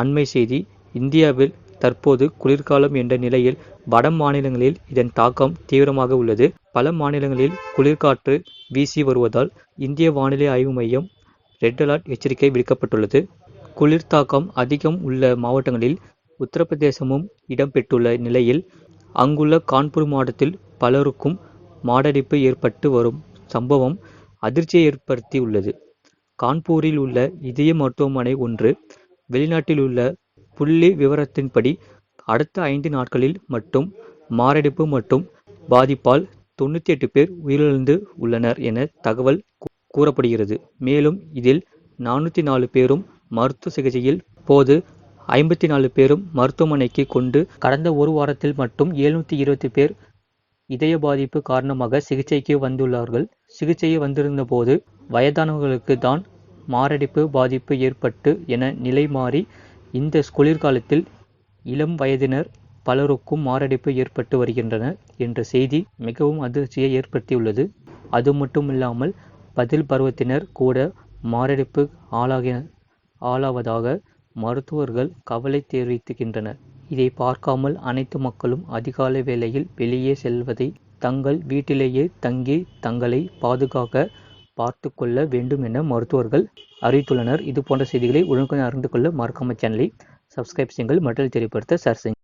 அண்மை செய்தி. இந்தியாவில் தற்போது குளிர்காலம் என்ற நிலையில் வட மாநிலங்களில் இதன் தாக்கம் தீவிரமாக உள்ளது. பல மாநிலங்களில் குளிர்காற்று வீசி வருவதால் இந்திய வானிலை ஆய்வு மையம் ரெட் அலர்ட் எச்சரிக்கை விடுக்கப்பட்டுள்ளது. குளிர் தாக்கம் அதிகம் உள்ள மாவட்டங்களில் உத்தரப்பிரதேசமும் இடம்பெற்றுள்ள நிலையில் அங்குள்ள கான்பூர் மாவட்டத்தில் பலருக்கும் மாரடைப்பு ஏற்பட்டு வரும் சம்பவம் அதிர்ச்சியை ஏற்படுத்தி உள்ளது கான்பூரில் உள்ள இதய மருத்துவமனை ஒன்று வெளிநாட்டில் உள்ள புள்ளி விவரத்தின்படி அடுத்த ஐந்து நாட்களில் மட்டும் மாரடைப்பு மற்றும் பாதிப்பால் தொண்ணூற்றி எட்டு பேர் உயிரிழந்து உள்ளனர் என தகவல் கூறப்படுகிறது. மேலும் இதில் நானூற்றி நாலு பேரும் மருத்துவ சிகிச்சையில் போது ஐம்பத்தி நாலு பேரும் மருத்துவமனைக்கு கொண்டு கடந்த ஒரு வாரத்தில் மட்டும் எழுநூற்றி இருபத்தி பேர் இதய பாதிப்பு காரணமாக சிகிச்சைக்கு வந்துள்ளார்கள். சிகிச்சையை வந்திருந்த போது வயதானவர்களுக்கு தான் மாரடைப்பு பாதிப்பு ஏற்பட்டு என நிலை மாறி இந்த குளிர்காலத்தில் இளம் வயதினர் பலருக்கும் மாரடைப்பு ஏற்பட்டு வருகின்றன என்ற செய்தி மிகவும் அதிர்ச்சியை ஏற்படுத்தியுள்ளது. அது மட்டுமில்லாமல் பதில் பருவத்தினர் கூட மாரடைப்பு ஆளாக ஆளாவதாக மருத்துவர்கள் கவலை தெரிவித்துகின்றனர். இதை பார்க்காமல் அனைத்து மக்களும் அதிகாலை வேளையில் வெளியே செல்வதை தங்கள் வீட்டிலேயே தங்கி தங்களை பாதுகாக்க பார்த்து கொள்ள வேண்டும் என மருத்துவர்கள் அறிவித்துள்ளனர். இது போன்ற செய்திகளை உடனுக்குடன் அறிந்து கொள்ள மறக்காம சேனலை சப்ஸ்கிரைப் செய்யுங்கள். மற்றும் தெரியப்படுத்த ஷேர் செய்யுங்கள்.